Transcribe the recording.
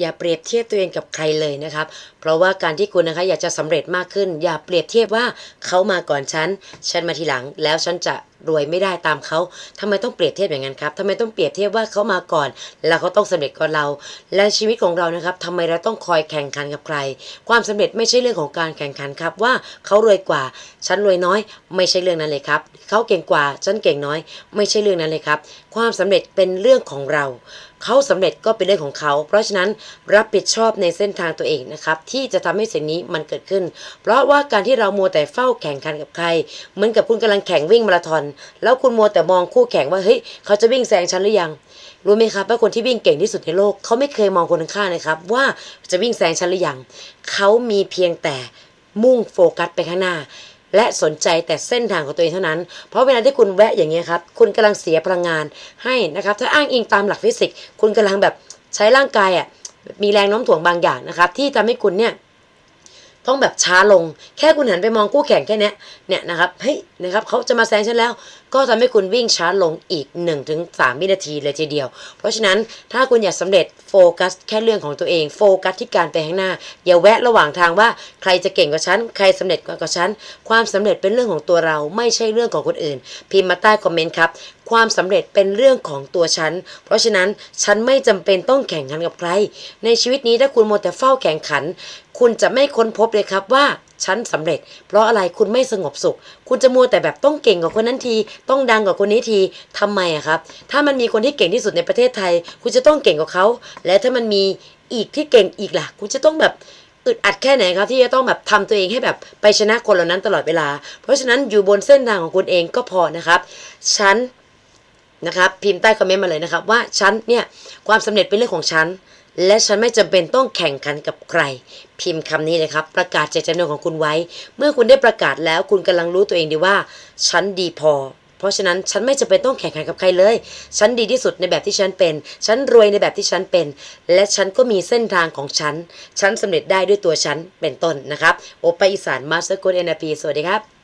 อย่าเปรียบเทียบตัวเองกับใครเลยนะครับ เพราะว่าการที่คุณนะคะอยากจะสำเร็จมากขึ้น อย่าเปรียบเทียบว่าเขามาก่อนฉัน ฉันมาทีหลังแล้วฉันจะ รวยไม่ได้ตามเขาทำไมต้องเปรียบเทียบอย่างนั้นครับทำไมต้องเปรียบเทียบว่าเขามาก่อน แล้วเขาต้องสำเร็จก่อนเรา และชีวิตของเรานะครับทำไมเราต้องคอยแข่งขันกับใคร ความสำเร็จไม่ใช่เรื่องของการแข่งขันครับว่าเขารวยกว่าฉันรวยน้อย ไม่ใช่เรื่องนั้นเลยครับเขาเก่งกว่าฉันเก่งน้อย ไม่ใช่เรื่องนั้นเลยครับ ความสำเร็จเป็นเรื่องของเราเขาสำเร็จก็เป็นเรื่องของเขา เพราะฉะนั้นรับผิดชอบในเส้นทางตัวเองนะครับ ที่จะทำให้สิ่งนี้มันเกิดขึ้น เพราะว่าการที่เรามัวแต่เฝ้าแข่งขันกับใคร เหมือนกับคุณกำลังแข่งวิ่งมาราธอนแล้วคุณมัวแต่มองคู่แข่งว่าเฮ้ยเขาจะวิ่งแซงฉันหรือยัง รู้ไหมครับว่าคนที่วิ่งเก่งที่สุดในโลกเขาไม่เคยมองคนข้างๆนะครับ ว่าจะวิ่งแซงฉันหรือยังเขามีเพียงแต่มุ่งโฟกัสไปข้างหน้าและสนใจแต่เส้นทางของตัวเองเท่านั้น เพราะเวลาที่คุณแวะอย่างเงี้ยครับ คุณกำลังเสียพลังงานให้นะครับ ถ้าอ้างอิงตามหลักฟิสิกส์ คุณกำลังแบบใช้ร่างกายอะ มีแรงโน้มถ่วงบางอย่างนะครับ ที่ทำให้คุณเนี่ย ต้องแบบช้าลง แค่คุณหันไปมองคู่แข่งแค่เนี้ยเนี่ยนะครับเฮ้ยนะครับเขาจะมาแซงฉันแล้ว ก็ทำให้คุณวิ่งช้าลงอีก 1-3 วินาทีเลยทีเดียว เพราะฉะนั้นถ้าคุณอยากสำเร็จโฟกัสแค่เรื่องของตัวเองโฟกัสที่การไปข้างหน้า อย่าแวะระหว่างทางว่าใครจะเก่งกว่าฉันใครสำเร็จกว่าฉันความสำเร็จเป็นเรื่องของตัวเราไม่ใช่เรื่องของคนอื่น พิมพ์มาใต้คอมเมนต์ครับความสำเร็จเป็นเรื่องของตัวฉัน เพราะฉะนั้นฉันไม่จำเป็นต้องแข่งขันกับใคร ในชีวิตนี้ถ้าคุณมัวแต่เฝ้าแข่งขัน คุณจะไม่ค้นพบเลยครับว่าฉันสำเร็จ เพราะอะไรคุณไม่สงบสุข คุณจะมัวแต่แบบต้องเก่งกว่าคนนั้นที ต้องดังกว่าคนนี้ทีทำไมอะครับ ถ้ามันมีคนที่เก่งที่สุดในประเทศไทย คุณจะต้องเก่งกว่าเขา และถ้ามันมีอีกที่เก่งอีกล่ะ คุณจะต้องแบบอึดอัดแค่ไหนครับที่จะต้องแบบทำตัวเองให้แบบไปชนะคนเหล่านั้นตลอดเวลา เพราะฉะนั้นอยู่บนเส้นทางของคุณเองก็พอนะครับ ฉันนะครับพิมพ์ใต้คอมเมนต์มาเลยนะครับ ว่าฉันเนี่ยความสำเร็จเป็นเรื่องของฉัน และฉันไม่จำเป็นต้องแข่งขันกับใคร พิมพ์คำนี้เลยครับ ประกาศเจตจำนงของคุณไว้ เมื่อคุณได้ประกาศแล้วคุณกำลังรู้ตัวเองดีว่า ฉันดีพอ เพราะฉะนั้นฉันไม่จำเป็นต้องแข่งขันกับใครเลย ฉันดีที่สุดในแบบที่ฉันเป็น ฉันรวยในแบบที่ฉันเป็น และฉันก็มีเส้นทางของฉัน ฉันสำเร็จได้ด้วยตัวฉันเป็นต้นนะครับ โอไปอีสานมาสเตอร์โค้ดเอ็นพีสวัสดีครับ